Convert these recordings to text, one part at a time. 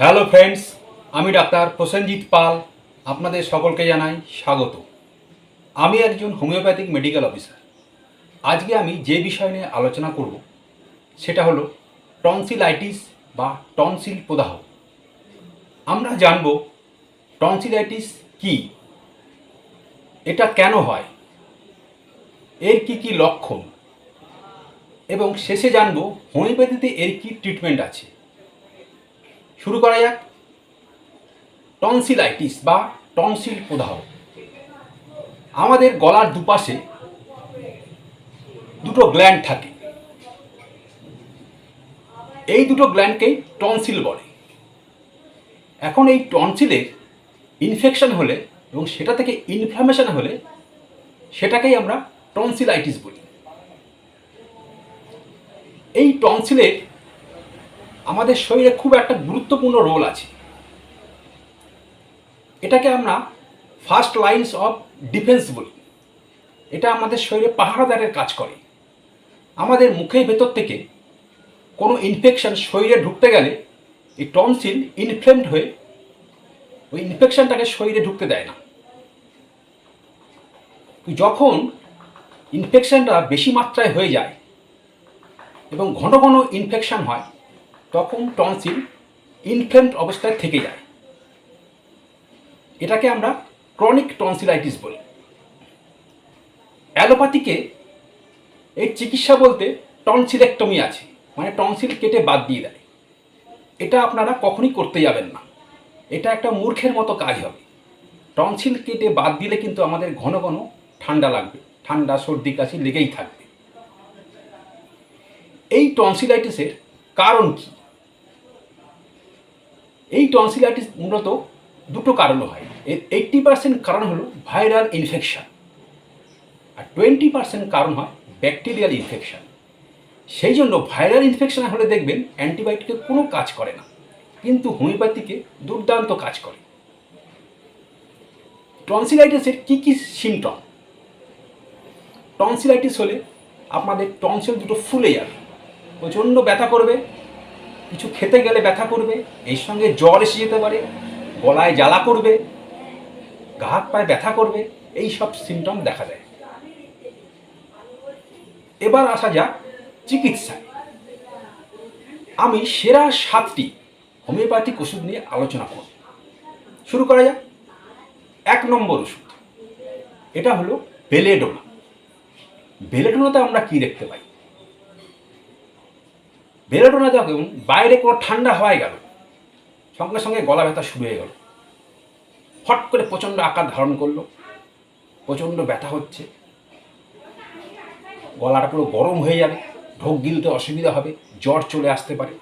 Hello friends আমি doctor Prosenjit Pal, আপনাদের সকলকে জানাই স্বাগত। আমি একজন হোমিওপ্যাথিক মেডিকেল অফিসার। আজকে আমি যে বিষয় নিয়ে আলোচনা করব, সেটা হলো টনসিলাইটিস বা টনসিল প্রদাহ। আমরা জানব টনসিলাইটিস কি, এটা কেন হয়, এর কি কি লক্ষণ, এবং শেষে জানব হোমিওপ্যাথিতে এর কি ট্রিটমেন্ট আছে। শুরু করা যাক। টনসিলাইটিস বা টনসিল প্রদাহ। আমাদের গলার দুপাশে দুটো গ্ল্যান্ড থাকে। এই দুটো গ্ল্যান্ডকেই টনসিল বলে। এখন এই টনসিলের ইনফেকশন হলে এবং সেটা থেকে ইনফ্লামেশন হলে সেটাকেই আমরা টনসিলাইটিস বলি। এই টনসিলের আমাদের শরীরে খুব একটা গুরুত্বপূর্ণ রোল আছে। এটাকে আমরা ফার্স্ট লাইন্স অফ ডিফেন্স বলি। এটা আমাদের শরীরে পাহারাদারের কাজ করে। আমাদের মুখের ভেতর থেকে কোনো ইনফেকশন শরীরে ঢুকতে গেলে এই টনসিল ইনফ্লেমড হয়ে ওই ইনফেকশনটাকে শরীরে ঢুকতে দেয় না। যখন ইনফেকশনটা বেশি মাত্রায় হয়ে যায় এবং ঘন ঘন ইনফেকশন হয় তখন টনসিল ইনফ্লেমড অবস্থায় থেকে যায়। এটাকে আমরা ক্রনিক টনসিলাইটিস বলি। অ্যালোপ্যাথিকে এই চিকিৎসা বলতে টনসিলেক্টমি আছে মানে টনসিল কেটে বাদ দিয়ে দেয়। এটা আপনারা কখনই করতে যাবেন না। এটা একটা মূর্খের মতো কাজ হবে। টনসিল কেটে বাদ দিলে কিন্তু আমাদের ঘন ঘন ঠান্ডা লাগবে, ঠান্ডা, সর্দি, কাশি লেগেই থাকবে। এই টনসিলাইটিসের কারণ কি? এই টনসিলাইটিস মূলত দুটো কারণে হয়। এর এইট্টি পার্সেন্ট কারণ হলো ভাইরাল ইনফেকশান আর টোয়েন্টি পার্সেন্ট কারণ হয় ব্যাকটেরিয়াল ইনফেকশান সেই জন্য ভাইরাল ইনফেকশান হলে দেখবেন অ্যান্টিবায়োটিকে কোনো কাজ করে না, কিন্তু হোমিওপ্যাথিকে দুর্দান্ত কাজ করে। টনসিলাইটিসের কী কী সিমটম টনসিলাইটিস হলে আপনাদের টনসিল দুটো ফুলে যাবে, প্রচণ্ড ব্যথা করবে কিছু খেতে গেলে ব্যথা করবে, এর সঙ্গে জ্বর এসে যেতে পারে, গলায় জ্বালা করবে, গা হাত পায়ে ব্যথা করবে, এই সব সিমটম দেখা দেয়। এবার আসা যাক চিকিৎসায়। আমি সেরা সাতটি হোমিওপ্যাথিক ওষুধ নিয়ে আলোচনা করব। শুরু করা যাক। এক নম্বর ওষুধ, এটা হলো বেলেডোনা। বেলেডোনাতে আমরা কি দেখতে পাই? বেলেডোনা যখন বাইরে কোনো ঠান্ডা হওয়ায় গেল, সঙ্গে সঙ্গে গলা ব্যথা শুরু হয়ে গেল। হট করে প্রচণ্ড আকার ধারণ করল, প্রচণ্ড ব্যথা হচ্ছে। গলাটা পুরো গরম হয়ে যাবে, ঢোক গিলতে অসুবিধা হবে, জ্বর চলে আসতে পারে।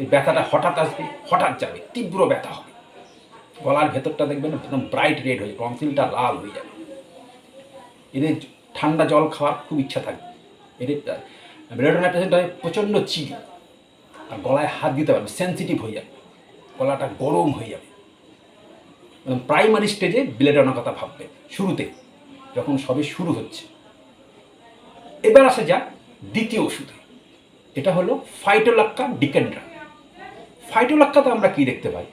এই ব্যথাটা হঠাৎ আসবে, হঠাৎ যাবে, তীব্র ব্যথা হবে। গলার ভেতরটা দেখবেন একদম ব্রাইট রেড হয়ে টনসিলটা লাল হয়ে যাবে। এদের ঠান্ডা জল খাওয়ার খুব ইচ্ছা থাকবে এদের ব্রেডোনা পেশেন্ট হয় প্রচণ্ড চিল আর গলায় হাত দিতে পারবে সেন্সিটিভ হয়ে যাবে। গলাটা গরম হয়ে যাবে। প্রাইমারি স্টেজে ব্লেডোনার কথা ভাববে, শুরুতে, যখন সবে শুরু হচ্ছে। এবার আসা যাক দ্বিতীয় ওষুধে। এটা হলো ফাইটোলাক্কা ডিকেন্ড্রা ফাইটোলাক্কাতে আমরা কি দেখতে পাই?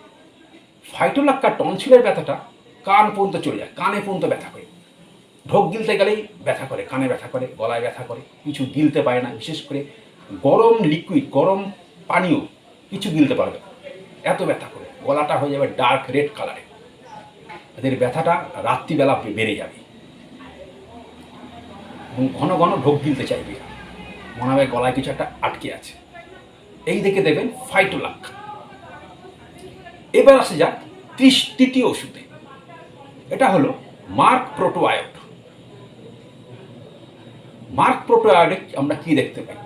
ফাইটোলাক্কা টনসিলের ব্যথাটা কান পর্যন্ত চলে যায়, কানে পর্যন্ত ব্যথা করে। ঢোক গিলতে গেলেই ব্যথা করে, কানে ব্যথা করে, গলায় ব্যথা করে, কিছু গিলতে পারে না। বিশেষ করে গরম লিকুইড গরম পানীয় কিছু গিলতে পারবে এত ব্যথা করে। গলাটা হয়ে যাবে ডার্ক রেড কালারে এদের ব্যথাটা রাত্রিবেলা বেড়ে যাবে। এবং ঘন ঘন ঢোক গিলতে চাইবে। মনে হবে গলায় কিছু একটা আটকে আছে। এই দেখে দেবেন ফাইটোলাক এবার আসে যাক ত্রিশ তৃতীয় ওষুধে। এটা হলো মার্ক প্রোটোআয়ড মার্ক প্রোটোআয়ডে আমরা কি দেখতে পাই?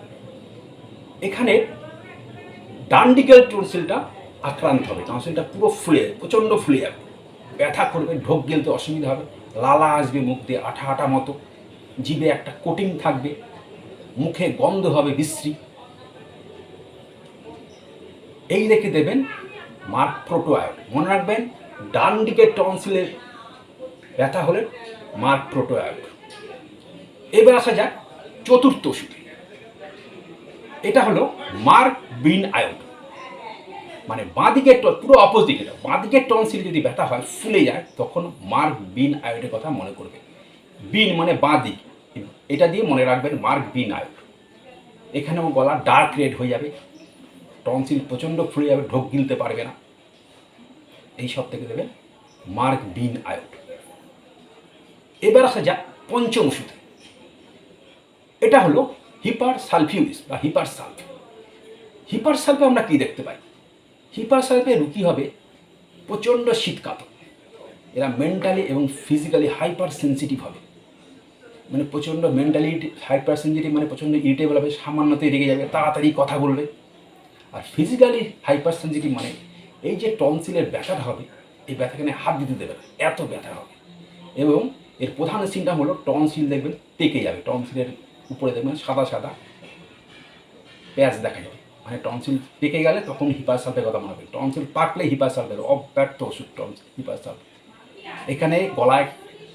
এখানে ডান দিকের টনসিলটা আক্রান্ত হবে টনসিলটা পুরো ফুলে, প্রচণ্ড ফুলে যাবে। ব্যথা করবে, ঢোক গেলতে অসুবিধা হবে, লালা আসবে মুখ দিয়ে আঠা আঠা মতো, জিভে একটা কোটিং থাকবে, মুখে গন্ধ হবে বিশ্রী। এই রেখে দেবেন মার্ক প্রোটোআয়ড মনে রাখবেন ডান দিকের টনসিলের ব্যথা হলে মার্ক প্রোটোআয়ড এবার আসা যাক চতুর্থ ওষুধে। এটা হলো মার্ক বিন আয়োড মানে বাঁদিকে পুরো অপোজিট এটা। বাঁদিকে টনসিল যদি ব্যথা হয়, ফুলে যায়, তখন মার্ক বিন আয়োডের কথা মনে করবে। বিন মানে বাঁদিক। এটা দিয়ে মনে রাখবেন মার্ক বিন আয়োড এখানেও গলা ডার্ক রেড হয়ে যাবে। টনসিল প্রচণ্ড ফুলে যাবে, ঢোক গিলতে পারবে না। এই সব থেকে দেবেন মার্ক বিন আয়োড এবার আসা যাক পঞ্চম ওষুধে এটা হলো হিপার সালফিউরিস বা হিপার সালফ হিপার সালফে আমরা কী দেখতে পাই? হিপার সালফে রুগী হবে প্রচণ্ড শীতকাতর। এরা মেন্টালি এবং ফিজিক্যালি হাইপার সেন্সিটিভ হবে। মানে প্রচণ্ড মেন্টালি হাইপার সেন্সিটিভ মানে প্রচণ্ড ইরিটেবল হবে, সামান্যতেই রেগে যাবে, তাড়াতাড়ি কথা বলবে। আর ফিজিক্যালি হাইপার সেন্সিটিভ মানে এই যে টনসিলের ব্যথাটা হবে, এই ব্যথাখানে হাত দিতে দেবে এত ব্যথা হবে। এবং এর প্রধান সিনটা হলো টনসিল দেখবেন, পেকে যাবে টনসিলের উপরে দেখবেন সাদা সাদা। প্যাচ দেখা যাবে। মানে টনসিল পেকে গেলে তখন হিপাসালফের কথা মনে হবে। টনসিল পাকলে হিপাসালফের অব্যর্থ ওষুধ, টনসিল হিপার হিপাসালফ এখানে গলায়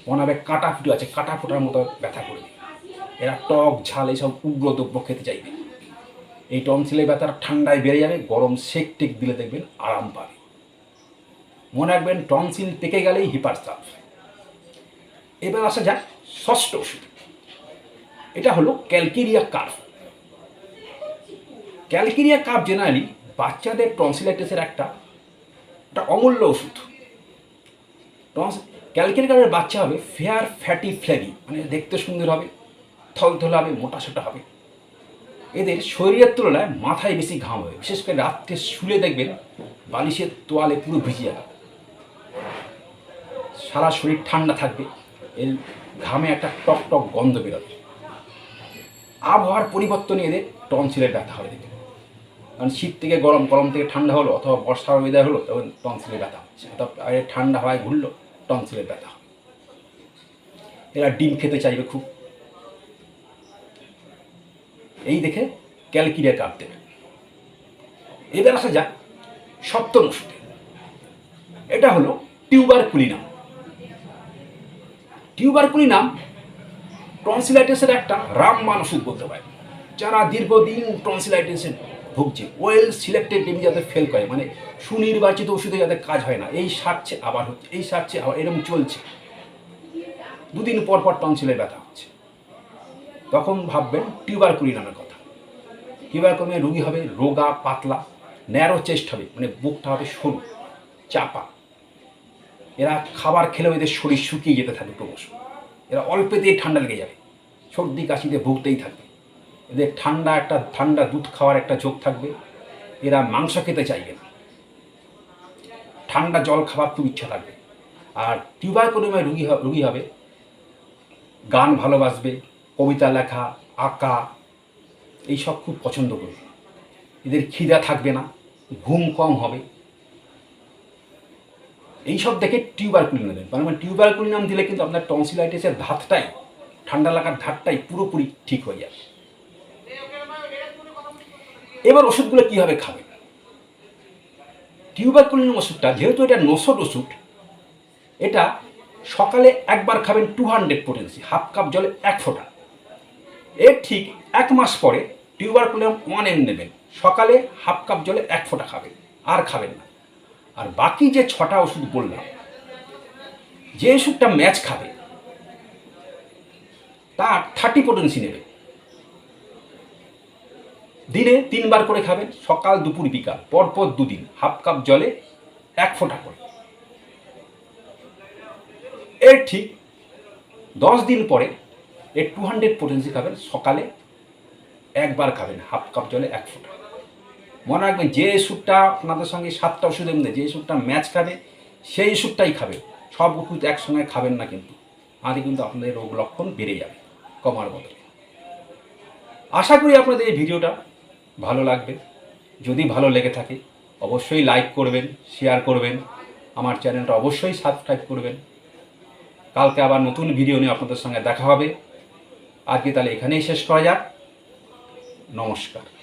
মনে হবে কাটা ফুটো আছে, কাঁটা ফোটার মতো ব্যথা করবে এরা টক, ঝাল এইসব উগ্র দ্রব্য খেতে চাইবে। এই টনসিলের ব্যথাটা ঠান্ডায় বেড়ে যাবে, গরম সেক টেক দিলে দেখবেন আরাম পাবে। মনে রাখবেন, টনসিল পেকে গেলেই হিপারসালফ। এবার আসা যাক ষষ্ঠ ওষুধ। এটা হলো calcarea carb. Calcarea carb generally বাচ্চাদের টনসিলাইটিসের একটা একটা অমূল্য ওষুধ। টনস ক্যালকেরিয়া কাপের বাচ্চা হবে ফেয়ার ফ্যাটি ফ্ল্যাগি মানে দেখতে সুন্দর হবে, থলথলে হবে মোটা সোটা হবে। এদের শরীরের তুলনায় মাথায় বেশি ঘাম হবে। বিশেষ করে রাত্রে শুলে দেখবেন বালিশের তোয়ালে পুরো ভিজে যাবে সারা শরীর ঠান্ডা থাকবে, এর ঘামে একটা টক টক গন্ধ বেরোবে। আবহাওয়ার পরিবর্তনে এদের টনসিলের ব্যথা হবে দেখবেন কারণ শীত থেকে গরম গরম থেকে ঠান্ডা হলো অথবা বর্ষার ওয়েদার হলো, তখন টনসিলের ব্যথা হচ্ছে। অথবা ঠান্ডা হাওয়ায় ঘুরলো, টনসিলের ব্যথা হবে। এরা ডিম খেতে চাইবে খুব। এই দেখে ক্যালকিরিয়া কাপ দেবে। এবার আসা যাক সপ্তম ওষুধে এটা হলো টিউবার কুলিনাম টিউবার কুলিনাম টনসিলাইটিসের একটা রামবান ওষুধ বলতে পারে যারা দীর্ঘদিন টনসিলাইটিসে ভুগছে ওয়েল সিলেক্টেড টিম যাতে ফেল করে মানে সুনির্বাচিত ওষুধে যাতে কাজ হয় না, এই সারছে আবার হচ্ছে, এই সারছে আবার, এরকম চলছে। দুদিন পর পর টনসিলের ব্যথা হচ্ছে। তখন ভাববেন টিউবারকুলি নামের কথা। টিউবারকুলি রুগী হবে রোগা, পাতলা ন্যারো চেস্ট হবে মানে বুকটা হবে সরু, চাপা। এরা খাবার খেলেও এদের শরীর শুকিয়ে যেতে থাকবে ক্রমশ। এরা অল্পেতেই ঠান্ডা লেগে যাবে। সর্দি কাশিতে ভুগতেই থাকবে। এদের ঠান্ডা একটা, ঠান্ডা দুধ খাওয়ার একটা ঝোঁক থাকবে। এরা মাংস খেতে চাইবে না। ঠান্ডা জল খাবার খুব ইচ্ছা থাকবে। আর টিউবারকুলিমায় রুগী রুগী হবে। গান ভালোবাসবে, কবিতা লেখা, আঁকা, এইসব খুব পছন্দ করবে। এদের খিদা থাকবে না, ঘুম কম হবে। এইসব দেখে টিউবারকুলি নেবেন মানে টিউবারকুলি নাম দিলে কিন্তু আপনার টনসিলাইটিসের ধাতটাই ঠান্ডা লাগার ধাতটাই পুরোপুরি ঠিক হয়ে যাবে এবার ওষুধগুলো কীভাবে খাবেন? টিউবারকুলিন ওষুধটা যেহেতু এটা নশট ওষুধ, এটা সকালে একবার খাবেন two hundred potency half cup জলে এক ফোঁটা। এর ঠিক এক মাস পরে টিউবার টিউবারকুলিন ওয়ান এম নেবেন। সকালে হাফ কাপ জলে এক ফোঁটা খাবেন, আর খাবেন না। আর বাকি যে ছটা ওষুধ বললাম, যে ওষুধটা ম্যাচ খাবে, তার থার্টি পোটেন্সি নেবে। দিনে তিনবার করে খাবেন, সকাল, দুপুর, বিকাল, পরপর দুদিন হাফ কাপ জলে এক ফোঁটা করে। এর ঠিক দশ দিন পরে এর টু হান্ড্রেড পোটেন্সি খাবেন, সকালে একবার খাবেন হাফ কাপ জলে এক ফোঁটা। মনে রাখবেন যে ওষুধটা আপনাদের সঙ্গে সাতটা ওষুধের মধ্যে, যে ওষুধটা ম্যাচ খাবে, সেই ওষুধটাই খাবে। সব ওষুধ একসঙ্গে খাবেন না কিন্তু। আগে কিন্তু আপনাদের রোগ লক্ষণ বেড়ে যাবে, কমার বদলে আশা করি আপনাদের এই ভিডিওটা ভালো লাগবে। যদি ভালো লেগে থাকে, অবশ্যই লাইক করবেন শেয়ার করবেন, আমার চ্যানেলটা অবশ্যই সাবস্ক্রাইব করবেন। কালকে আবার নতুন ভিডিও নিয়ে আপনাদের সঙ্গে দেখা হবে। আজকে তাহলে এখানেই শেষ করা যাক। নমস্কার।